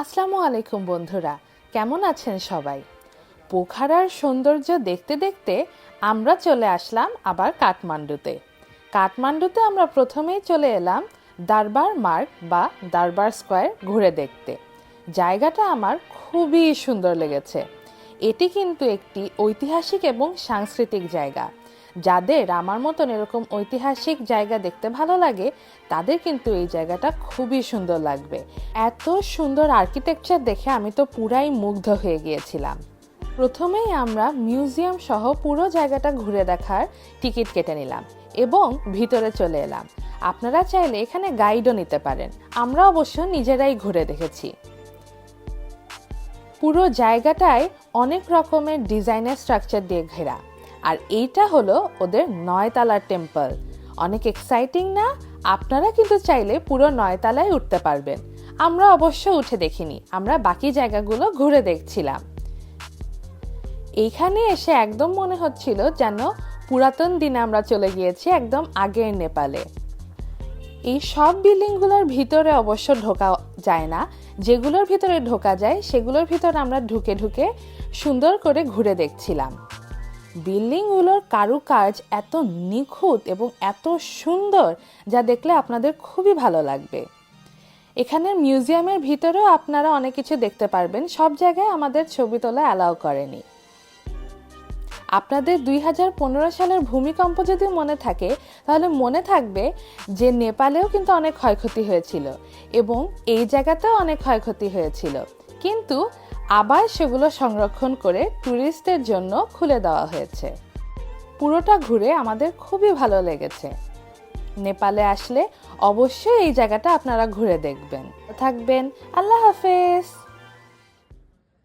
আসসালামু আলাইকুম বন্ধুরা, কেমন আছেন সবাই? পোখারার সৌন্দর্য দেখতে দেখতে আমরা চলে আসলাম আবার কাঠমান্ডুতে। কাঠমান্ডুতে আমরা প্রথমেই চলে এলাম দারবার মার্গ বা দারবার স্কোয়ার ঘুরে দেখতে। জায়গাটা আমার খুবই সুন্দর লেগেছে। এটি কিন্তু একটি ঐতিহাসিক এবং সাংস্কৃতিক জায়গা। যাদের আমার মতন এরকম ঐতিহাসিক জায়গা দেখতে ভালো লাগে, তাদের কিন্তু এই জায়গাটা খুবই সুন্দর লাগবে। এত সুন্দর আর্কিটেকচার দেখে আমি তো পুরাই মুগ্ধ হয়ে গিয়েছিলাম। প্রথমেই আমরা মিউজিয়াম সহ পুরো জায়গাটা ঘুরে দেখার টিকিট কেটে নিলাম এবং ভিতরে চলে এলাম। আপনারা চাইলে এখানে গাইডও নিতে পারেন। আমরা অবশ্য নিজেরাই ঘুরে দেখেছি। পুরো জায়গাটায় অনেক রকমের ডিজাইনের স্ট্রাকচার দিয়ে ঘেরা। আর এইটা হলো ওদের নয়তালার টেম্পল। অনেক এক্সাইটিং না? আপনারা কিন্তু চাইলে পুরো নয়তালায় উঠতে পারবেন। আমরা অবশ্য উঠে দেখিনি, আমরা বাকি জায়গাগুলো ঘুরে দেখছিলাম। এইখানে এসে একদম মনে হচ্ছিল যেন পুরাতন দিনে আমরা চলে গিয়েছি একদম আগের নেপালে। এই সব বিল্ডিংগুলোর ভিতরে অবশ্য ঢোকা যায় না। যেগুলোর ভিতরে ঢোকা যায়, সেগুলোর ভিতরে আমরা ঢুকে ঢুকে সুন্দর করে ঘুরে দেখছিলাম। বিল্ডিংগুলোর কারুকাজ এত নিখুঁত এবং এত সুন্দর যা দেখলে আপনাদের খুবই ভালো লাগবে। এখানের মিউজিয়ামের ভিতরেও আপনারা অনেক কিছু দেখতে পারবেন, সব জায়গায় আমাদের ছবি তোলা অ্যালাউ করেনি। আপনাদের দুই হাজার পনেরো সালের ভূমিকম্প যদি মনে থাকে, তাহলে মনে থাকবে যে নেপালেও কিন্তু অনেক ক্ষয়ক্ষতি হয়েছিল এবং এই জায়গাতেও অনেক ক্ষয়ক্ষতি হয়েছিল। কিন্তু আবার সেগুলো সংরক্ষণ করে ট্যুরিস্টদের জন্য খুলে দেওয়া হয়েছে। পুরোটা ঘুরে আমাদের খুবই ভালো লেগেছে। নেপালে আসলে অবশ্যই এই জায়গাটা আপনারা ঘুরে দেখবেন। থাকবেন। আল্লাহ হাফেজ।